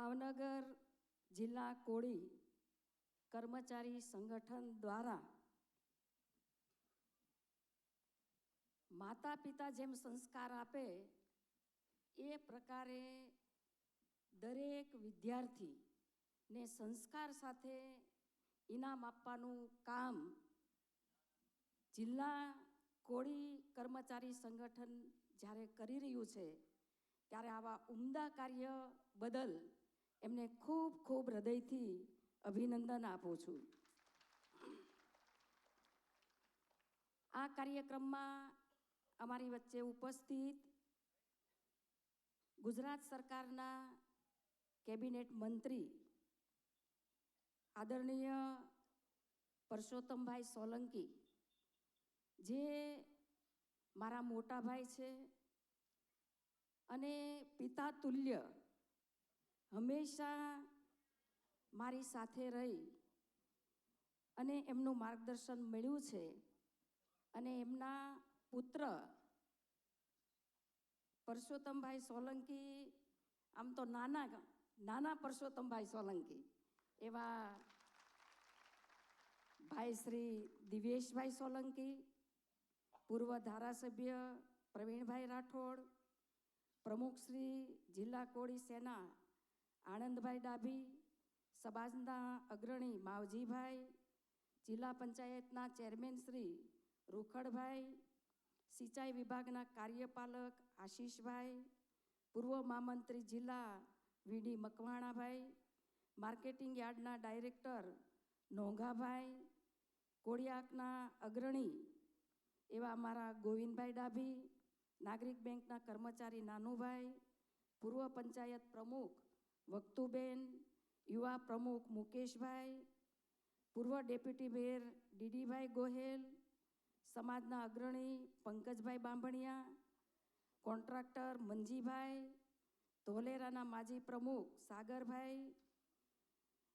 ભાવનગર જિલ્લા કોળી કર્મચારી સંગઠન દ્વારા માતા પિતા જેમ સંસ્કાર આપે એ પ્રકારે દરેક વિદ્યાર્થીને સંસ્કાર સાથે ઇનામ આપવાનું કામ જિલ્લા કોળી કર્મચારી સંગઠન જ્યારે કરી રહ્યું છે, ત્યારે આવા ઉમદા કાર્ય બદલ એમને ખૂબ ખૂબ હૃદયથી અભિનંદન આપું છું. આ કાર્યક્રમમાં અમારી વચ્ચે ઉપસ્થિત ગુજરાત સરકારના કેબિનેટ મંત્રી આદરણીય પરસોત્તમભાઈ સોલંકી, જે મારા મોટા ભાઈ છે અને પિતા તુલ્ય હંમેશા મારી સાથે રહી અને એમનું માર્ગદર્શન મળ્યું છે અને એમના પુત્ર પરસોત્તમભાઈ સોલંકી, આમ તો નાના નાના પરસોત્તમભાઈ સોલંકી, એવા ભાઈ શ્રી દિવેશભાઈ સોલંકી, પૂર્વ ધારાસભ્ય પ્રવીણભાઈ રાઠોડ, પ્રમુખ શ્રી જિલ્લા કોળી સેના આનંદભાઈ ડાભી સમાજના અગ્રણી માવજીભાઈ, જિલ્લા પંચાયતના ચેરમેન શ્રી રૂખડભાઈ, સિંચાઈ વિભાગના કાર્યપાલક આશીષભાઈ, પૂર્વ મહામંત્રી જિલ્લા વીડી મકવાણાભાઈ, માર્કેટિંગ યાર્ડના ડાયરેક્ટર નોંઘાભાઈ, કોળિયાકના અગ્રણી એવા અમારા ગોવિંદભાઈ ડાભી, નાગરિક બેંકના કર્મચારી નાનુભાઈ, પૂર્વ પંચાયત પ્રમુખ વક્તુબેન, યુવા પ્રમુખ મુકેશભાઈ, પૂર્વ ડેપ્યુટી મેયર ડીડીભાઈ ગોહેલ, સમાજના અગ્રણી પંકજભાઈ બાંભણિયા, કોન્ટ્રાક્ટર મંજીભાઈ, ધોલેરાના માજી પ્રમુખ સાગરભાઈ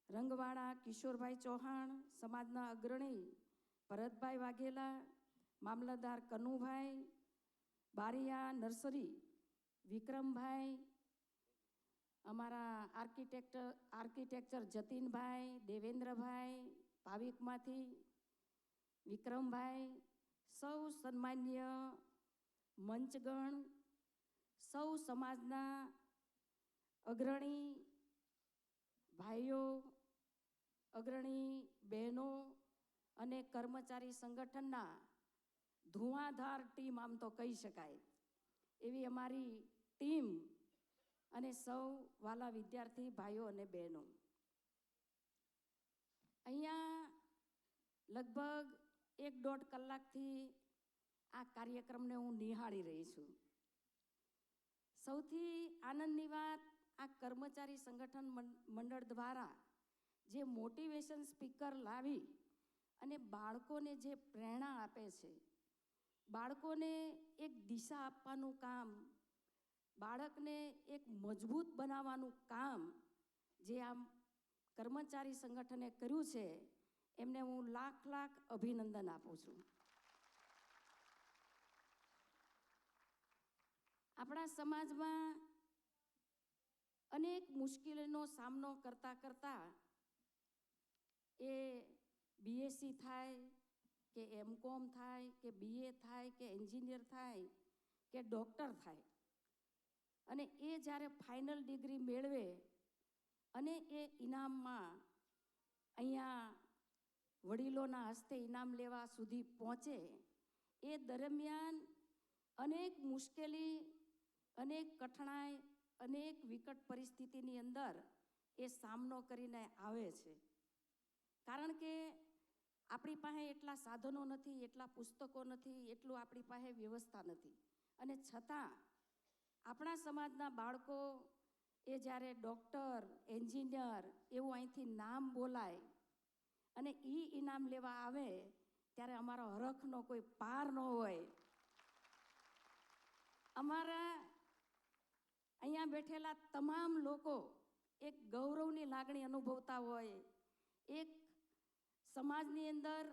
રંગવાળા કિશોરભાઈ ચૌહાણ, સમાજના અગ્રણી ભરતભાઈ વાઘેલા, મામલતદાર કનુભાઈ, બારિયા નર્સરી વિક્રમભાઈ અમારા આર્કિટેક્ટર આર્કિટેક્ચર જતીનભાઈ, દેવેન્દ્રભાઈ, ભાવિકમાંથી વિક્રમભાઈ, સૌ સન્માન્ય મંચગણ, સૌ સમાજના અગ્રણી ભાઈઓ, અગ્રણી બહેનો અને કર્મચારી સંગઠનના ધુઆધાર ટીમ આમ તો કહી શકાય. એવી અમારી ટીમ અને સૌ વાલા વિદ્યાર્થી ભાઈઓ અને બહેનો. અહીંયા લગભગ એક દોઢ કલાકથી આ કાર્યક્રમને હું નિહાળી રહી છું. સૌથી આનંદની વાત આ કર્મચારી સંગઠન મંડળ દ્વારા જે મોટિવેશન સ્પીકર લાવી અને બાળકોને જે પ્રેરણા આપે છે, બાળકોને એક દિશા આપવાનું કામ બાળકને એક મજબૂત બનાવવાનું કામ જે આમ કર્મચારી સંગઠને કર્યું છે, એમને હું લાખ લાખ અભિનંદન આપું છું. આપણા સમાજમાં અનેક મુશ્કેલીનો સામનો કરતાં કરતાં એ બીએસસી થાય કે એમકોમ થાય કે બીએ થાય કે એન્જિનિયર થાય કે ડૉક્ટર થાય અને એ જ્યારે ફાઇનલ ડિગ્રી મેળવે અને એ ઇનામમાં અહીંયા વડીલોના હસ્તે ઇનામ લેવા સુધી પહોંચે, એ દરમિયાન અનેક મુશ્કેલી, અનેક કઠણાઈ, અનેક વિકટ પરિસ્થિતિની અંદર એ સામનો કરીને આવે છે. કારણ કે આપણી પાસે એટલા સાધનો નથી, એટલા પુસ્તકો નથી, એટલું આપણી પાસે વ્યવસ્થા નથી. અને છતાં આપણા સમાજના બાળકો એ જ્યારે ડૉક્ટર, એન્જિનિયર એવું અહીંથી નામ બોલાય અને એ ઇનામ લેવા આવે ત્યારે અમારો હરખનો કોઈ પાર ન હોય. અમારા અહીંયા બેઠેલા તમામ લોકો એક ગૌરવની લાગણી અનુભવતા હોય, એક સમાજની અંદર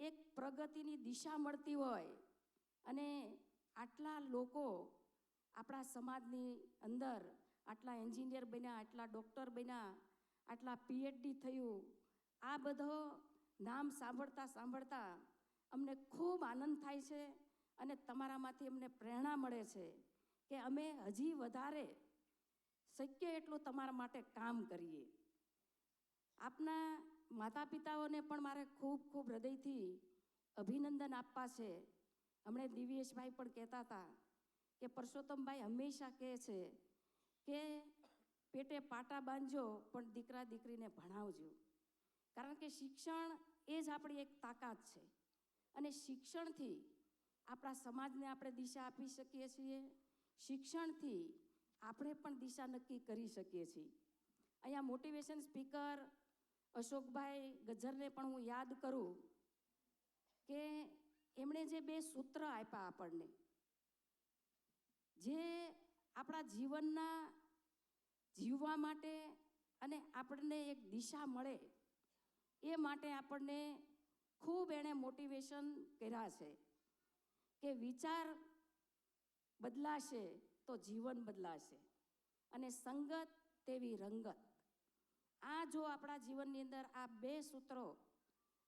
એક પ્રગતિની દિશા મળતી હોય અને આટલા લોકો આપણા સમાજની અંદર આટલા એન્જિનિયર બન્યા, આટલા ડૉક્ટર બન્યા, આટલા પીએચડી થયું, આ બધો નામ સાંભળતા સાંભળતા અમને ખૂબ આનંદ થાય છે અને તમારામાંથી અમને પ્રેરણા મળે છે કે અમે હજી વધારે શક્ય એટલું તમારા માટે કામ કરીએ. આપના માતા પિતાઓને પણ મારે ખૂબ ખૂબ હૃદયથી અભિનંદન આપવા છે. હમણે દિવ્યેશભાઈ પણ કહેતા હતા કે પરસોત્તમભાઈ હંમેશા કહે છે કે પેટે પાટા બાંધજો, પણ દીકરા દીકરીને ભણાવજો. કારણ કે શિક્ષણ એ જ આપણી એક તાકાત છે. અને શિક્ષણથી આપણા સમાજને આપણે દિશા આપી શકીએ છીએ. શિક્ષણથી આપણે પણ દિશા નક્કી કરી શકીએ છીએ. અહીંયા મોટિવેશન સ્પીકર અશોકભાઈ ગજ્જરને પણ હું યાદ કરું કે એમણે જે બે સૂત્ર આપ્યા આપણને જે આપણા જીવનના જીવવા માટે અને આપણને એક દિશા મળે એ માટે આપણને ખૂબ એણે મોટિવેશન કર્યા છે કે વિચાર બદલાશે તો જીવન બદલાશે અને સંગત તેવી રંગત. આ જો આપણા જીવનની અંદર આ બે સૂત્રો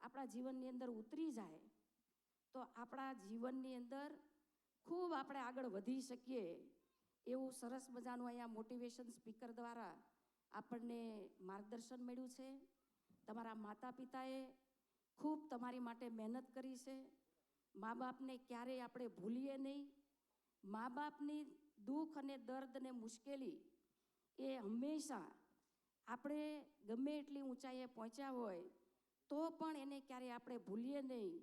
આપણા જીવનની અંદર ઉતરી જાય તો આપણા જીવનની અંદર ખૂબ આપણે આગળ વધી શકીએ એવું સરસ મજાનું અહીંયા મોટિવેશન સ્પીકર દ્વારા આપણને માર્ગદર્શન મળ્યું છે. તમારા માતા પિતાએ ખૂબ તમારી માટે મહેનત કરી છે. મા બાપને ક્યારેય આપણે ભૂલીએ નહીં. મા બાપની દુઃખ અને દર્દ અને મુશ્કેલી એ હંમેશા આપણે ગમે એટલી ઊંચાઈએ પહોંચ્યા હોય તો પણ એને ક્યારેય આપણે ભૂલીએ નહીં.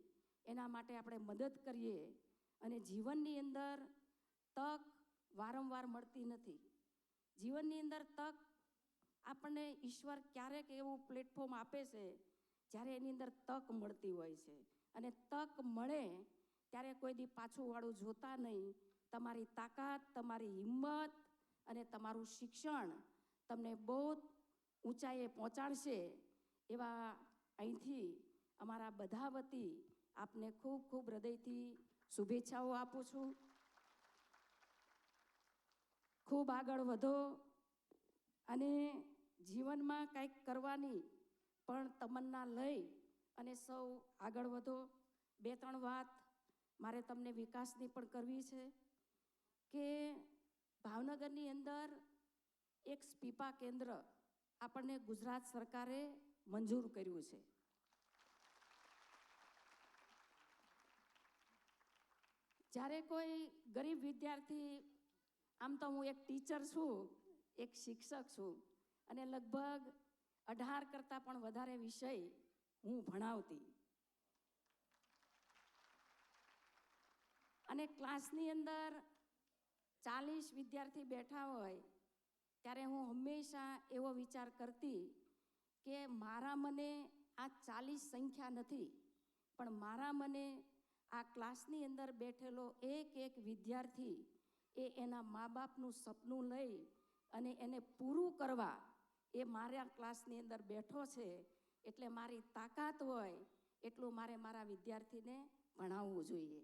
એના માટે આપણે મદદ કરીએ. અને જીવનની અંદર તક વારંવાર મળતી નથી. જીવનની અંદર તક આપણને ઈશ્વર ક્યારેક એવું પ્લેટફોર્મ આપે છે, જ્યારે એની અંદર તક મળતી હોય છે. અને તક મળે ત્યારે કોઈ દી પાછું વાળું જોતા નહીં. તમારી તાકાત, તમારી હિંમત અને તમારું શિક્ષણ તમને બહુ ઊંચાઈએ પહોંચાડશે એવા અહીંથી અમારા બધા વતી આપને ખૂબ ખૂબ હૃદયથી શુભેચ્છાઓ આપું છું. ખૂબ આગળ વધો અને જીવનમાં કંઈક કરવાની પણ તમન્ના લઈ અને સૌ આગળ વધો. બે, ત્રણ વાત મારે તમને વિકાસની પણ કરવી છે કે ભાવનગરની અંદર એક સ્પીપા કેન્દ્ર આપણને ગુજરાત સરકારે મંજૂર કર્યું છે. જ્યારે કોઈ ગરીબ વિદ્યાર્થી, આમ તો હું એક ટીચર છું, એક શિક્ષક છું, અને લગભગ અઢાર કરતાં પણ વધારે વિષય હું ભણાવતી. અને ક્લાસની અંદર ચાલીસ વિદ્યાર્થી બેઠા હોય, ત્યારે હું હંમેશા એવો વિચાર કરતી કે મારા મને આ ચાલીસ સંખ્યા નથી, પણ મારા મને આ ક્લાસની અંદર બેઠેલો એક એક વિદ્યાર્થી એ એના મા બાપનું સપનું લઈ અને એને પૂરું કરવા એ મારા ક્લાસની અંદર બેઠો છે. એટલે મારી તાકાત હોય એટલું મારે મારા વિદ્યાર્થીને ભણાવવું જોઈએ.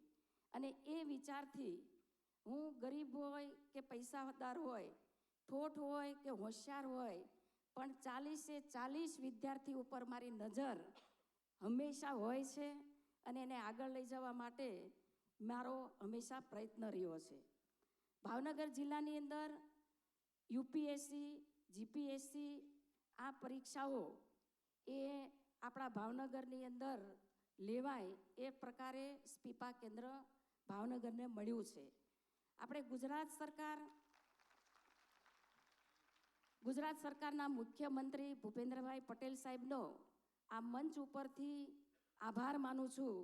અને એ વિચારથી હું ગરીબ હોય કે પૈસાદાર હોય, ઠોઠ હોય કે હોશિયાર હોય, પણ ચાલીસે ચાલીસ વિદ્યાર્થી ઉપર મારી નજર હંમેશા હોય છે. અને એને આગળ લઈ જવા માટે મારો હંમેશા પ્રયત્ન રહ્યો છે. ભાવનગર જિલ્લાની અંદર યુપીએસસી, જીપીએસસી આ પરીક્ષાઓ એ આપણા ભાવનગરની અંદર લેવાય એ પ્રકારે સ્પીપા કેન્દ્ર ભાવનગરને મળ્યું છે. આપણે ગુજરાત સરકાર ગુજરાત સરકારના મુખ્યમંત્રી ભૂપેન્દ્રભાઈ પટેલ સાહેબનો આ મંચ ઉપરથી આભાર માનું છું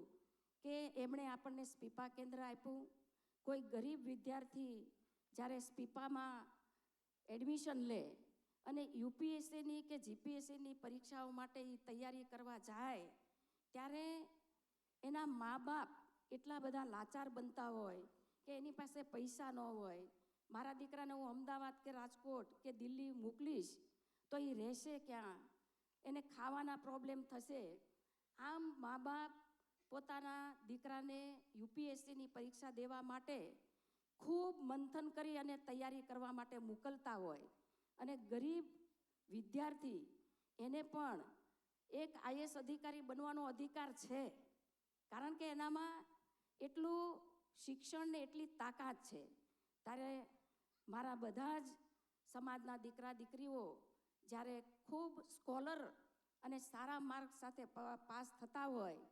કે એમણે આપણને સ્પીપા કેન્દ્ર આપ્યું. કોઈ ગરીબ વિદ્યાર્થી જ્યારે સ્પીપામાં એડમિશન લે અને યુપીએસસીની કે જીપીએસસીની પરીક્ષાઓ માટે એ તૈયારી કરવા જાય, ત્યારે એના મા બાપ એટલા બધા લાચાર બનતા હોય કે એની પાસે પૈસા ન હોય. મારા દીકરાને હું અમદાવાદ કે રાજકોટ કે દિલ્હી મોકલીશ તો એ રહેશે ક્યાં? એને ખાવાના પ્રોબ્લેમ થશે. આમ મા બાપ પોતાના દીકરાને યુપીએસસીની પરીક્ષા દેવા માટે ખૂબ મંથન કરી અને તૈયારી કરવા માટે મોકલતા હોય. અને ગરીબ વિદ્યાર્થી એને પણ એક આઈએસ અધિકારી બનવાનો અધિકાર છે. કારણ કે એનામાં એટલું શિક્ષણને એટલી તાકાત છે. ત્યારે મારા બધા જ સમાજના દીકરા દીકરીઓ જ્યારે ખૂબ સ્કોલર અને સારા માર્ક સાથે પાસ થતા હોય,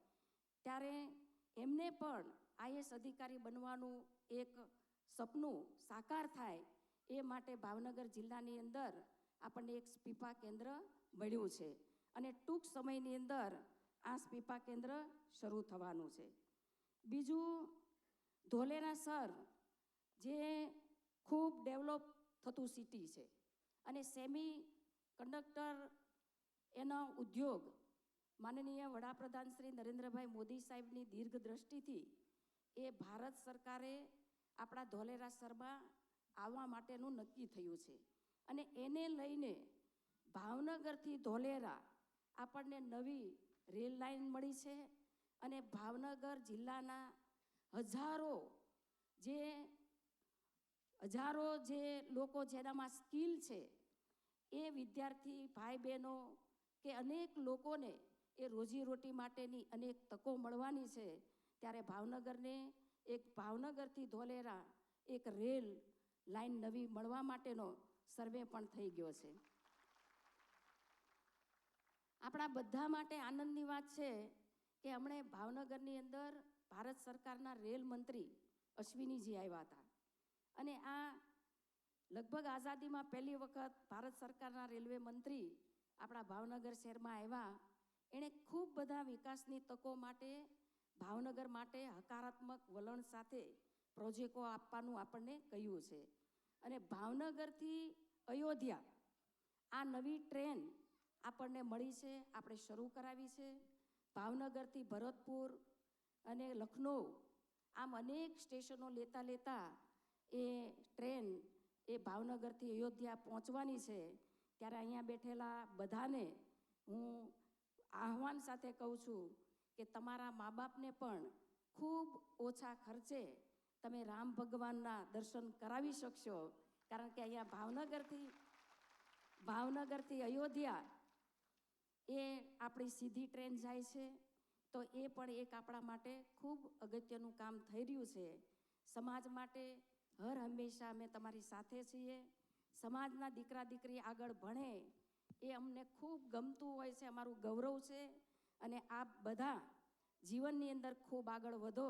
ત્યારે એમને પણ આઈએસ અધિકારી બનવાનું એક સપનું સાકાર થાય, એ માટે ભાવનગર જિલ્લાની અંદર આપણને એક સ્પીપા કેન્દ્ર મળ્યું છે. અને ટૂંક સમયની અંદર આ સ્પીપા કેન્દ્ર શરૂ થવાનું છે. બીજું ધોલેરા સર, જે ખૂબ ડેવલપ થતું સિટી છે. અને સેમી કંડક્ટર એનો ઉદ્યોગ માનનીય વડાપ્રધાન શ્રી નરેન્દ્રભાઈ મોદી સાહેબની દીર્ઘ દ્રષ્ટિથી એ ભારત સરકારે આપણા ધોલેરા શર્મા આવવા માટેનું નક્કી થયું છે. અને એને લઈને ભાવનગરથી ધોલેરા આપણને નવી રેલ લાઇન મળી છે અને ભાવનગર જિલ્લાના હજારો જે હજારો જે લોકો જેનામાં સ્કિલ છે એ વિદ્યાર્થી ભાઈ બહેનો કે અનેક લોકોને એ રોજીરોટી માટેની અનેક તકો મળવાની છે, ત્યારે ભાવનગરને એક ભાવનગરથી ધોલેરા એક રેલ લાઈન નવી મળવા માટેનો સર્વે પણ થઈ ગયો છે. આપણા બધા માટે આનંદની વાત છે કે હમણે ભાવનગરની અંદર ભારત સરકારના રેલ મંત્રી અશ્વિનીજી આવ્યા હતા. અને આ લગભગ આઝાદીમાં પહેલી વખત ભારત સરકારના રેલવે મંત્રી આપણા ભાવનગર શહેરમાં આવ્યા, એણે ખૂબ બધા વિકાસની તકો માટે, ભાવનગર માટે હકારાત્મક વલણ સાથે પ્રોજેક્ટો આપવાનું આપણને કહ્યું છે. અને ભાવનગરથી અયોધ્યા, આ નવી ટ્રેન આપણને મળી છે, આપણે શરૂ કરાવી છે. ભાવનગરથી ભરતપુર અને લખનૌ, આમ અનેક સ્ટેશનો લેતા લેતા એ ટ્રેન એ ભાવનગરથી અયોધ્યા પહોંચવાની છે. ત્યારે અહીંયા બેઠેલા બધાને હું આહવાન સાથે કહું છું કે તમારા મા બાપને પણ ખૂબ ઓછા ખર્ચે તમે રામ ભગવાનના દર્શન કરાવી શકશો. કારણ કે અહીંયા ભાવનગરથી ભાવનગરથી અયોધ્યા એ આપણી સીધી ટ્રેન જાય છે. તો એ પણ એક આપણા માટે ખૂબ અગત્યનું કામ થઈ રહ્યું છે. સમાજ માટે હર હંમેશા અમે તમારી સાથે છીએ. સમાજના દીકરા દીકરી આગળ ભણે, એ અમને ખૂબ ગમતું હોય છે, અમારું ગૌરવ છે. અને આપ બધા જીવનની અંદર ખૂબ આગળ વધો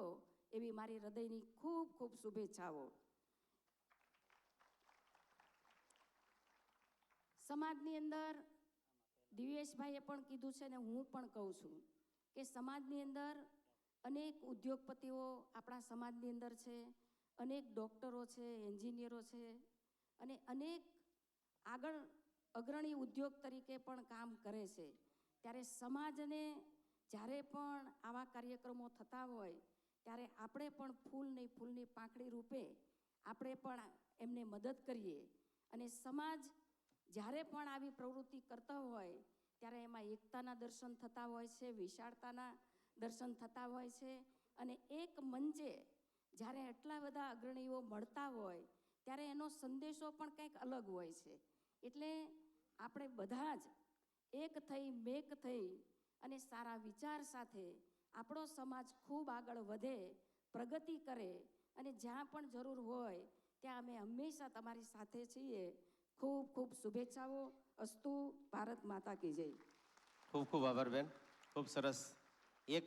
એવી મારી હૃદયની ખૂબ ખૂબ શુભેચ્છાઓ. સમાજની અંદર દિવ્યેશભાઈએ પણ કીધું છે ને હું પણ કહું છું કે સમાજની અંદર અનેક ઉદ્યોગપતિઓ આપણા સમાજની અંદર છે, અનેક ડૉક્ટરો છે, એન્જિનિયરો છે અને અનેક આગળ અગ્રણી ઉદ્યોગ તરીકે પણ કામ કરે છે. ત્યારે સમાજને જ્યારે પણ આવા કાર્યક્રમો થતા હોય, ત્યારે આપણે પણ ફૂલની ફૂલની પાંખડી રૂપે આપણે પણ એમને મદદ કરીએ. અને સમાજ જ્યારે પણ આવી પ્રવૃત્તિ કરતા હોય, ત્યારે એમાં એકતાના દર્શન થતા હોય છે, વિશાળતાના દર્શન થતા હોય છે. અને એક મંચે જ્યારે આટલા બધા અગ્રણીઓ મળતા હોય ત્યારે એનો સંદેશો પણ કંઈક અલગ હોય છે. એટલે આપણે બધા જ એક થઈ, મેક થઈ અને સારા વિચાર સાથે આપણો સમાજ ખૂબ આગળ વધે, પ્રગતિ કરે અને જ્યાં પણ જરૂર હોય ત્યાં અમે હંમેશા તમારી સાથે છીએ. ખૂબ ખૂબ શુભેચ્છાઓ. અસ્તુ ભારત માતા કી જય. ખૂબ ખૂબ આભાર બેન. ખૂબ સરસ